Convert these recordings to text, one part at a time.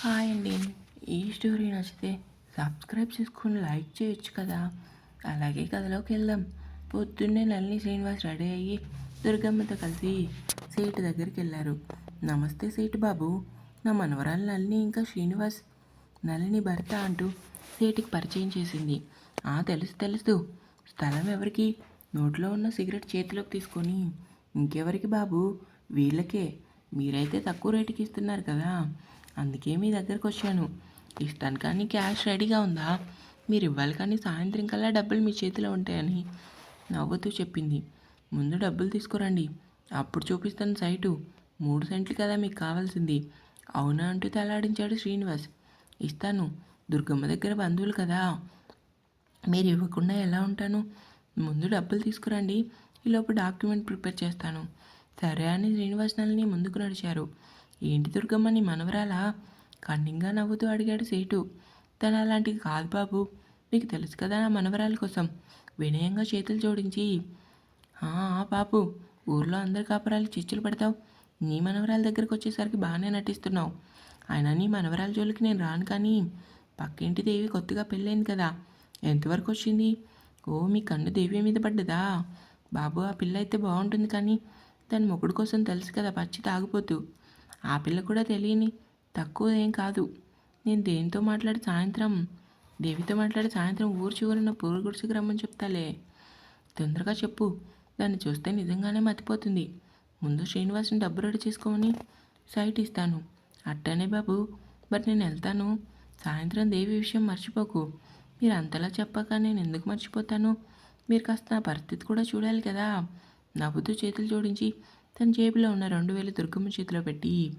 Hi అండి. ఈ story నచ్చితే సబ్స్క్రైబ్ చేసుకుని లైక్ చేయొచ్చు కదా. అలాగే కథలోకి వెళ్దాం. పొద్దున్నే నల్ని శ్రీనివాస్ రెడీ అయ్యి దుర్గమ్మతో కలిసి సీటు దగ్గరికి వెళ్ళారు. నమస్తే సీటు బాబు. నా మనవరాలు నల్లిని ఇంకా శ్రీనివాస్. నల్లిని భర్త అంటూ సీటుకి పరిచయం చేసింది. ఆ తెలుసు తెలుసు. స్థలం ఎవరికి? నోట్లో ఉన్న సిగరెట్ చేతిలోకి తీసుకొని. ఇంకెవరికి బాబు? వీళ్ళకే. మీరైతే తక్కువ రేటుకి ఇస్తున్నారు కదా. అందుకే మీ దగ్గరకు వచ్చాను. ఇస్తాను కానీ క్యాష్ రెడీగా ఉందా? మీరు ఇవ్వాలి కానీ సాయంత్రం కల్లా డబ్బులు మీ చేతిలో ఉంటాయని నవ్వుతూ చెప్పింది. ముందు డబ్బులు తీసుకురండి. అప్పుడు చూపిస్తాను సైటు. మూడు సెంట్లు కదా మీకు కావాల్సింది. అవునా అంటూ తలాడించాడు శ్రీనివాస్. ఇస్తాను. దుర్గమ్మ దగ్గర బంధువులు కదా. మీరు ఇవ్వకుండా ఎలా ఉంటాను? ముందు డబ్బులు తీసుకురండి. ఈలోపు డాక్యుమెంట్ ప్రిపేర్ చేస్తాను. సరే అని శ్రీనివాస్ నల్ని ముందుకు నడిచారు. ఏంటి దుర్గమ్మ నీ మనవరాలా? కన్నింగా నవ్వుతూ అడిగాడు సేటు. తను అలాంటిది కాదు బాబు మీకు తెలుసు కదా నా మనవరాల కోసం వినయంగా చేతులు జోడించి. బాబు ఊర్లో అందరి కాపురాలు చిచ్చులు పడతావు. నీ మనవరాల దగ్గరకు వచ్చేసరికి బాగానే నటిస్తున్నావు. ఆయన నీ మనవరాల జోలికి నేను రాను కానీ పక్కింటి దేవి కొత్తగా పెళ్ళైంది కదా ఎంతవరకు వచ్చింది? ఓ మీ కన్ను దేవి మీద పడ్డదా? బాబు ఆ పిల్ల అయితే బాగుంటుంది కానీ దాని మొగుడు కోసం తెలుసు కదా పచ్చి తాగిపోతూ ఆ పిల్ల కూడా తెలియని. తక్కువ ఏం కాదు. నేను దేనితో మాట్లాడి సాయంత్రం? దేవితో మాట్లాడి సాయంత్రం ఊరు చివరిన పూరు గుడిసికి రమ్మని చెప్తాలే. తొందరగా చెప్పు. దాన్ని చూస్తే నిజంగానే మతిపోతుంది. ముందు శ్రీనివాస్ని డబ్బు రెడీ చేసుకోమని సైట్ ఇస్తాను. అట్టనే బాబు. బట్ నేను వెళ్తాను. సాయంత్రం దేవి విషయం మర్చిపోకు. మీరు అంతలా చెప్పాక నేను ఎందుకు మర్చిపోతాను? మీరు కాస్త నా పరిస్థితి కూడా చూడాలి కదా. నవ్వుతూ చేతులు జోడించి తన జేబులో ఉన్న రెండు వేలు దుర్గమ్మ చేతిలో పెట్టి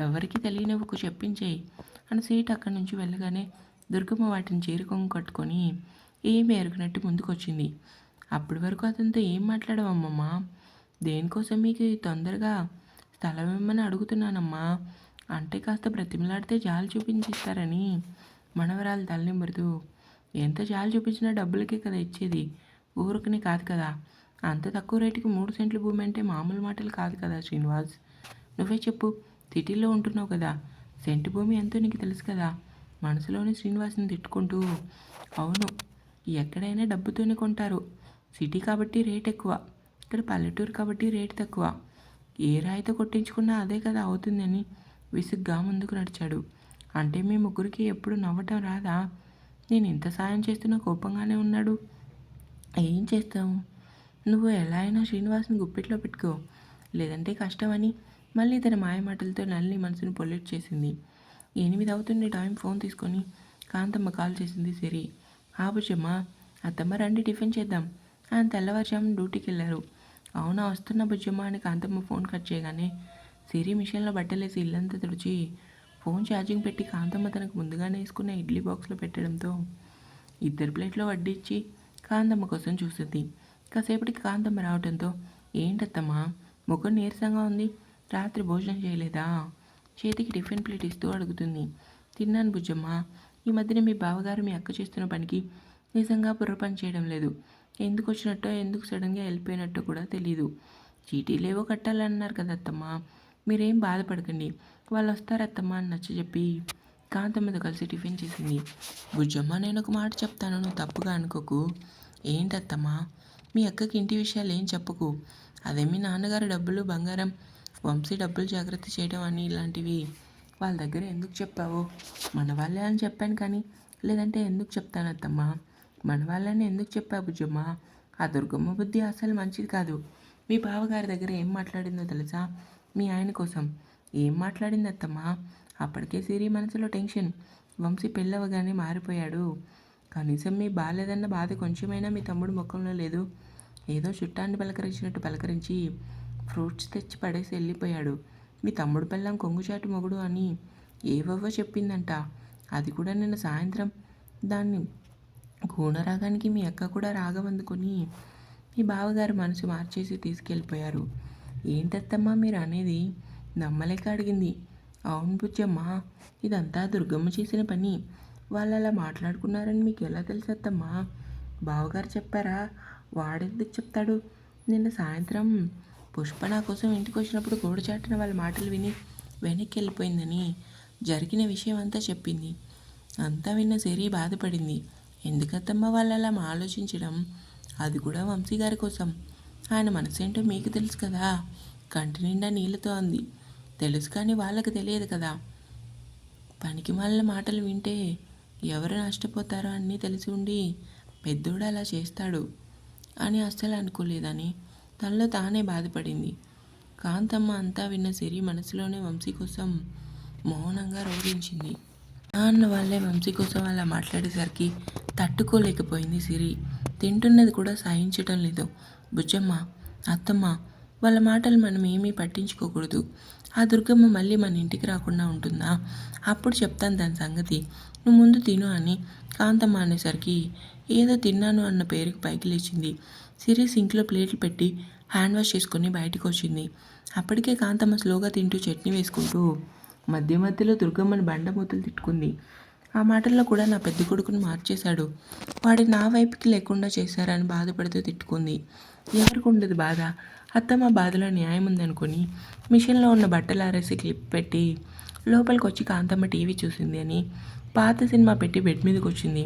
ఎవరికి తెలియని ఒక చెప్పించేయి అని సీట్ అక్కడి నుంచి వెళ్ళగానే దుర్గమ్మ వాటిని చేరుకొని కట్టుకొని ఏమి ఎరగనట్టు ముందుకొచ్చింది. అప్పటి వరకు అతనితో ఏం మాట్లాడవమ్మమ్మా దేనికోసం మీకు తొందరగా స్థలం ఇమ్మని అడుగుతున్నానమ్మా? అంటే కాస్త బ్రతిమలాడితే జాలి చూపించిస్తారని. మనవరాలు తల్లింబడుతూ ఎంత జాలి చూపించినా డబ్బులకే కదా ఇచ్చేది? ఊరికనే కాదు కదా. అంత తక్కువ రేటుకి మూడు సెంట్ల భూమి అంటే మామూలు మాటలు కాదు కదా శ్రీనివాస్. నువ్వే చెప్పు సిటీలో ఉంటున్నావు కదా సెంటు భూమి ఎంతో నీకు తెలుసు కదా. మనసులోనే శ్రీనివాస్ని తిట్టుకుంటూ అవును ఎక్కడైనా డబ్బుతోనే కొంటారు. సిటీ కాబట్టి రేట్ ఎక్కువ ఇక్కడ పల్లెటూరు కాబట్టి రేట్ తక్కువ. ఏ రాయితో కొట్టించుకున్నా అదే కదా అవుతుందని విసుగ్గా ముందుకు నడిచాడు. అంటే మీ ముగ్గురికి ఎప్పుడు నవ్వటం రాదా? నేను ఇంత సాయం చేస్తున్నా కోపంగానే ఉన్నాడు. ఏం చేస్తాము నువ్వు ఎలా అయినా శ్రీనివాస్ని గుప్పిట్లో పెట్టుకో. లేదంటే కష్టమని మళ్ళీ తన మాయమాటలతో నల్లి మనసును పొల్యూట్ చేసింది. ఎనిమిది అవుతుండే టైం ఫోన్ తీసుకొని కాంతమ్మ కాల్ చేసింది సిరి. ఆ అత్తమ్మ రండి టిఫిన్ చేద్దాం ఆయన తెల్లవారుజామున డ్యూటీకి వెళ్ళారు. అవునా వస్తున్న బుజ్జమ్మ అని కాంతమ్మ ఫోన్ కట్ చేయగానే సిరి మిషన్లో బట్టలేసి ఇల్లంతా తుడిచి ఫోన్ ఛార్జింగ్ పెట్టి కాంతమ్మ తనకు ముందుగానే వేసుకున్న ఇడ్లీ బాక్స్లో పెట్టడంతో ఇద్దరు ప్లేట్లో వడ్డించి కాంతమ్మ కోసం చూస్తుంది కాసేపటికి కాంతమ్మ రావడంతో ఏంటత్తమ్మా ముఖం నీరసంగా ఉంది రాత్రి భోజనం చేయలేదా? చేతికి టిఫిన్ ప్లేట్ ఇస్తూ అడుగుతుంది. తిన్నాను బుజ్జమ్మ ఈ మధ్యన మీ బావగారు మీ అక్క చేస్తున్న పనికి నిజంగా బుర్ర పని చేయడం లేదు. ఎందుకు వచ్చినట్టో ఎందుకు సడన్గా వెళ్ళిపోయినట్టో కూడా తెలియదు చీటీలేవో కట్టాలన్నారు కదా అత్తమ్మ. మీరేం బాధపడకండి వాళ్ళు వస్తారత్తమ్మ అని నచ్చ చెప్పి కాంతమ్మతో కలిసి టిఫిన్ చేసింది. బుజ్జమ్మ నేను ఒక మాట చెప్తాను నువ్వు తప్పుగా అనుకోకు. ఏంటత్తమ్మా మీ అక్కకి ఇంటి విషయాలు ఏం చెప్పకు. అదే మీ నాన్నగారు డబ్బులు బంగారం వంశీ డబ్బులు జాగ్రత్త చేయడం అని ఇలాంటివి. వాళ్ళ దగ్గర ఎందుకు చెప్పావు? మన వాళ్ళే అని చెప్పాను కానీ లేదంటే ఎందుకు చెప్తాను అత్తమ్మా? మన వాళ్ళని ఎందుకు చెప్పావు బుజ్జమ్మ? ఆ దుర్గమ్మ బుద్ధి అసలు మంచిది కాదు. మీ బావగారి దగ్గర ఏం మాట్లాడిందో తెలుసా? మీ ఆయన కోసం. ఏం మాట్లాడింది అత్తమ్మా? అప్పటికే సిరి మనసులో టెన్షన్. వంశీ పెళ్ళవగానే మారిపోయాడు. కనీసం మీ బాలేదన్న బాధ కొంచెమైనా మీ తమ్ముడు ముఖంలో లేదు. ఏదో చుట్టాన్ని పలకరించినట్టు పలకరించి ఫ్రూట్స్ తెచ్చి పడేసి వెళ్ళిపోయాడు. మీ తమ్ముడు పిల్లం కొంగుచాటు మొగుడు అని ఏవవ్వో చెప్పిందంట. అది కూడా నిన్న సాయంత్రం. దాన్ని కూనరాగానికి మీ అక్క కూడా రాగవందుకొని మీ బావగారు మనసు మార్చేసి తీసుకెళ్ళిపోయారు. ఏంటత్తమ్మా మీరు అనేది నమ్మలేక అడిగింది. అవును బుజ్జమ్మ ఇదంతా దుర్గమ్మ చేసిన పని. వాళ్ళు అలా మాట్లాడుకున్నారని మీకు ఎలా తెలుసత్తమ్మా బావగారు చెప్పారా? వాడెందుకు చెప్తాడు? నిన్న సాయంత్రం పుష్ప నా కోసం ఇంటికి వచ్చినప్పుడు గోడుచాటిన వాళ్ళ మాటలు విని వెనక్కి వెళ్ళిపోయిందని జరిగిన విషయం అంతా చెప్పింది. అంతా విన్న సిరి బాధపడింది. ఎందుకత్తమ్మ వాళ్ళు అలా ఆలోచించడం? అది కూడా వంశీ గారి కోసం. ఆయన మనసేంటో మీకు తెలుసు కదా. కంటి నిండా నీళ్ళతో అంది. తెలుసు కానీ వాళ్ళకి తెలియదు కదా. పనికి మాలిన మాటలు వింటే ఎవరు నష్టపోతారో అన్నీ తెలిసి ఉండి పెద్దోడు అలా చేస్తాడు అని అస్సలు అనుకోలేదని తనలో తానే బాధపడింది. కాంతమ్మ అంతా విన్న సిరి మనసులోనే వంశీ కోసం మౌనంగా రోధించింది. నాన్న వాళ్ళే వంశీ కోసం అలా మాట్లాడేసరికి తట్టుకోలేకపోయింది సిరి. తింటున్నది కూడా సాయించటం లేదు. బుజ్జమ్మ అత్తమ్మ వాళ్ళ మాటలు మనం ఏమీ పట్టించుకోకూడదు. ఆ దుర్గమ్మ మళ్ళీ మన ఇంటికి రాకుండా ఉంటుందా? అప్పుడు చెప్తాను దాని సంగతి. నువ్వు ముందు తిను అని కాంతమ్మ అనేసరికి ఏదో తిన్నాను అన్న పేరుకి పైకి లేచింది. సిరి సింక్లో ప్లేట్లు పెట్టి హ్యాండ్ వాష్ చేసుకొని బయటకు వచ్చింది. అప్పటికే కాంతమ్మ స్లోగా తింటూ చట్నీ వేసుకుంటూ మధ్య మధ్యలో దుర్గమ్మని బండమూతులు తిట్టుకుంది. ఆ మాటల్లో కూడా నా పెద్ద కొడుకును మార్చేశాడు. వాడి నా వైపుకి లేకుండా చేశారని బాధపడుతూ తిట్టుకుంది. ఎవరికి ఉండదు బాధ. అత్తమ్మ బాధలో న్యాయం ఉందనుకొని మిషన్లో ఉన్న బట్టలు ఆరేసి క్లిప్ పెట్టి లోపలికి వచ్చి కాంతమ్మ టీవీ చూసింది అని పాత సినిమా పెట్టి బెడ్ మీదకి వచ్చింది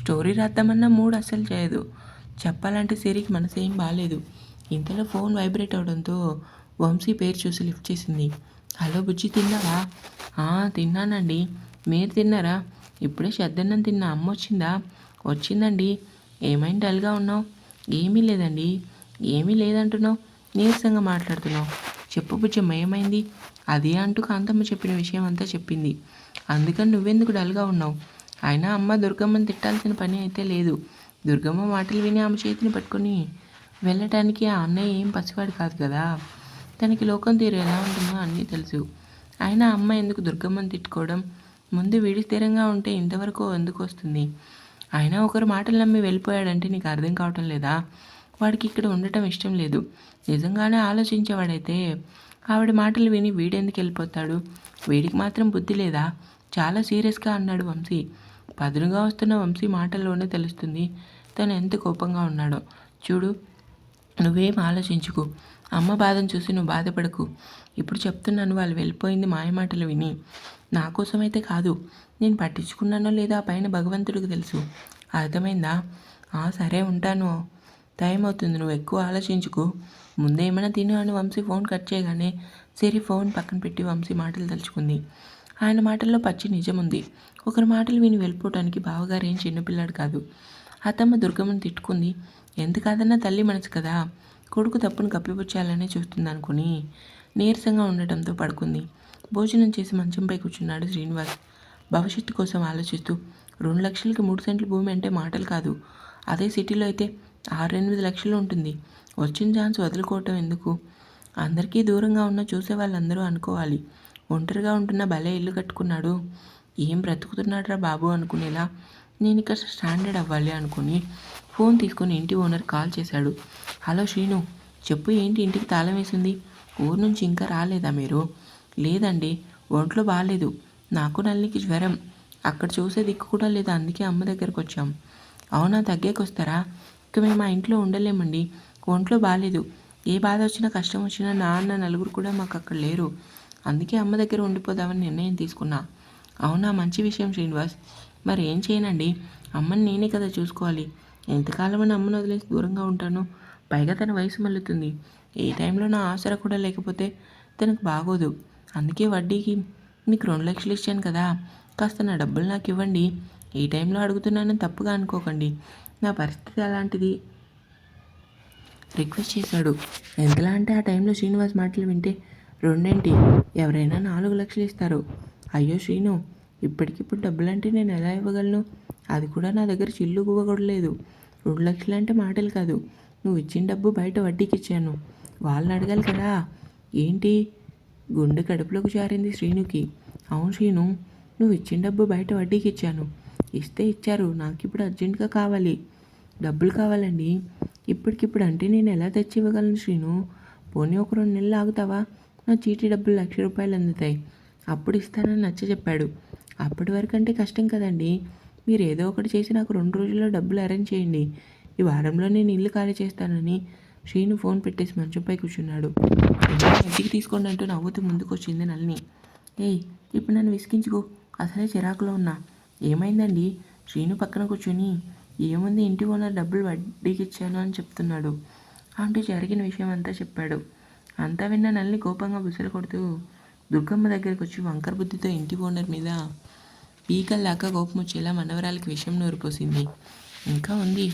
స్టోరీ రాద్దామన్నా మూడు అస్సలు చేయదు. చెప్పాలంటే సిరికి మనసేం బాగాలేదు ఇంతలో ఫోన్ వైబ్రేట్ అవడంతో వంశీ పేరు చూసి లిఫ్ట్ చేసింది. హలో బుజ్జి తిన్నావా? తిన్నానండి. మీరు తిన్నారా? ఇప్పుడే శ్రద్ధన్నం తిన్న. అమ్మ వచ్చిందా? వచ్చిందండి. ఏమైంది డల్గా ఉన్నావు? ఏమీ లేదండి. ఏమీ లేదంటున్నావు? నీరసంగా మాట్లాడుతున్నావు. చెప్పు బుజ్జమ్మ ఏమైంది? అదే అంటూ కాంతమ్మ చెప్పిన విషయం అంతా చెప్పింది. అందుకని నువ్వెందుకు డల్గా ఉన్నావు? అయినా అమ్మ దుర్గమ్మని తిట్టాల్సిన పని అయితే లేదు. దుర్గమ్మ మాటలు విని ఆమె చేతిని పట్టుకొని వెళ్ళటానికి ఆ అన్నయ్య ఏం పసివాడు కాదు కదా. తనకి లోకం తీరు ఎలా ఉంటుందో అన్నీ తెలుసు. అయినా అమ్మ ఎందుకు దుర్గమ్మని తిట్టుకోవడం? ముందు వీడి స్థిరంగా ఉంటే ఇంతవరకు ఎందుకు వస్తుంది? అయినా ఒకరు మాటలు నమ్మి వెళ్ళిపోయాడంటే నీకు అర్థం కావటం లేదా? వాడికి ఇక్కడ ఉండటం ఇష్టం లేదు. నిజంగానే ఆలోచించేవాడైతే ఆవిడ మాటలు విని వీడెందుకు వెళ్ళిపోతాడు? వీడికి మాత్రం బుద్ధి లేదా? చాలా సీరియస్గా అన్నాడు వంశీ. పదునుగా వస్తున్న వంశీ మాటల్లోనే తెలుస్తుంది తను ఎంత కోపంగా ఉన్నాడో. చూడు నువ్వేం ఆలోచించుకు. అమ్మ బాధను చూసి నువ్వు బాధపడకు. ఇప్పుడు చెప్తున్నాను వాళ్ళు వెళ్ళిపోయింది మాయమాటలు విని. నా కోసమైతే కాదు నేను పట్టించుకున్నానో లేదా ఆ పైన భగవంతుడికి తెలుసు. అర్థమైందా? ఆ సరే ఉంటాను. టైం అవుతుంది నువ్వు ఎక్కువ ఆలోచించుకు. ముందే ఏమైనా తిను అని వంశీ ఫోన్ కట్ చేయగానే సిరి ఫోన్ పక్కన పెట్టి వంశీ మాటలు తలుచుకుంది. ఆయన మాటల్లో పచ్చి నిజం ఉంది. ఒకరి మాటలు విని వెళ్ళిపోవటానికి బావగారు ఏం చిన్నపిల్లాడు కాదు. అత్తమ్మ దుర్గమ్మని తిట్టుకుంది. ఎంత తల్లి మనసు కదా? కొడుకు తప్పును కప్పిపుచ్చాలనే చూస్తుంది అనుకుని నీరసంగా ఉండటంతో పడుకుంది. భోజనం చేసి మంచంపై కూర్చున్నాడు శ్రీనివాస్. భవిష్యత్తు కోసం ఆలోచిస్తూ రెండు లక్షలకి మూడు సెంట్ల భూమి అంటే మాటలు కాదు. అదే సిటీలో అయితే ఆరు ఎనిమిది లక్షలు ఉంటుంది. వచ్చిన ఛాన్స్ వదులుకోవటం ఎందుకు? అందరికీ దూరంగా ఉన్న చూసే వాళ్ళందరూ అనుకోవాలి. ఒంటరిగా ఉంటున్న భలే ఇల్లు కట్టుకున్నాడు. ఏం బ్రతుకుతున్నాడురా బాబు అనుకునేలా నేను ఇక్కడ స్టాండర్డ్ అవ్వాలి అనుకుని ఫోన్ తీసుకుని ఇంటి ఓనర్ కాల్ చేశాడు. హలో శ్రీను చెప్పు ఏంటి ఇంటికి తాళం వేసింది? ఊరు నుంచి ఇంకా రాలేదా మీరు? లేదండి ఒంట్లో బాగాలేదు నాకు నల్లికి జ్వరం. అక్కడ చూసే దిక్కు కూడా లేదు అందుకే అమ్మ దగ్గరకు వచ్చాం. అవునా తగ్గేకొస్తారా ఇక మేము మా ఇంట్లో ఉండలేమండి. ఒంట్లో బాగాలేదు ఏ బాధ వచ్చినా కష్టం వచ్చినా నాన్న నలుగురు కూడా మాకు అక్కడ లేరు. అందుకే అమ్మ దగ్గర ఉండిపోదామని నిర్ణయం తీసుకున్నా. అవునా మంచి విషయం శ్రీనివాస్. మరి ఏం చేయనండి? అమ్మని నేనే కదా చూసుకోవాలి. ఎంతకాలమైనా అమ్మను వదిలేసి దూరంగా ఉంటాను? పైగా తన వయసు మళ్ళుతుంది. ఏ టైంలో నా ఆసరా కూడా లేకపోతే తనకు బాగోదు. అందుకే వడ్డీకి మీకు రెండు లక్షలు ఇచ్చాను కదా. కాస్త నా డబ్బులు నాకు ఇవ్వండి. ఈ టైంలో అడుగుతున్నానని తప్పుగా అనుకోకండి. నా పరిస్థితి అలాంటిది. రిక్వెస్ట్ చేశాడు. ఎంతలా అంటే ఆ టైంలో శ్రీనివాస్ మాటలు వింటే రెండేంటి? ఎవరైనా నాలుగు లక్షలు ఇస్తారు. అయ్యో శ్రీను ఇప్పటికిప్పుడు డబ్బులంటే నేను ఎలా ఇవ్వగలను? అది కూడా నా దగ్గర చిల్లు గువ్వ కూడా లేదు రెండు లక్షలు అంటే మాటలు కాదు. నువ్వు ఇచ్చిన డబ్బు బయట వడ్డీకి ఇచ్చాను. వాళ్ళని అడగాలి కదా. ఏంటి? గుండె కడుపులోకి జారింది శ్రీనుకి. అవును శ్రీను నువ్వు ఇచ్చిన డబ్బు బయట వడ్డీకి ఇచ్చాను. ఇస్తే ఇచ్చారు. నాకు ఇప్పుడు అర్జెంటుగా కావాలి. డబ్బులు కావాలండి. ఇప్పటికిప్పుడు అంటే నేను ఎలా తెచ్చి ఇవ్వగలను శ్రీను? పోనీ ఒక రెండు నెలలు ఆగుతావా? నా చీటీ డబ్బులు లక్ష రూపాయలు అందుతాయి. అప్పుడు ఇస్తానని నచ్చ చెప్పాడు అప్పటి వరకు అంటే కష్టం కదండి. మీరు ఏదో ఒకటి చేసి నాకు రెండు రోజుల్లో డబ్బులు అరేంజ్ చేయండి. ఈ వారంలో నేను ఇల్లు ఖాళీ చేస్తానని శ్రీను ఫోన్ పెట్టేసి మంచంపై కూర్చున్నాడు. ఇంటికి తీసుకోండి అంటూ నవ్వుతూ ముందుకొచ్చింది నల్ని ఏయ్ ఇప్పుడు నన్ను విసిగించుకో. అసలే చిరాకులో ఉన్నా. ఏమైందండి? శ్రీను పక్కన కూర్చొని ఏముంది ఇంటి ఓనర్ డబ్బులు వడ్డీకి ఇచ్చాను అని చెప్తున్నాడు. అంటూ జరిగిన విషయం అంతా చెప్పాడు. అంతా విన్న నల్ని కోపంగా బుసలు కొడుతూ దుర్గమ్మ దగ్గరికి వచ్చి వంకర బుద్ధితో ఇంటి ఓనర్ మీద పీకల్లాక కోపం వచ్చేలా మనవరాలకి విషయం నూరిపోసింది. ఇంకా ఉంది.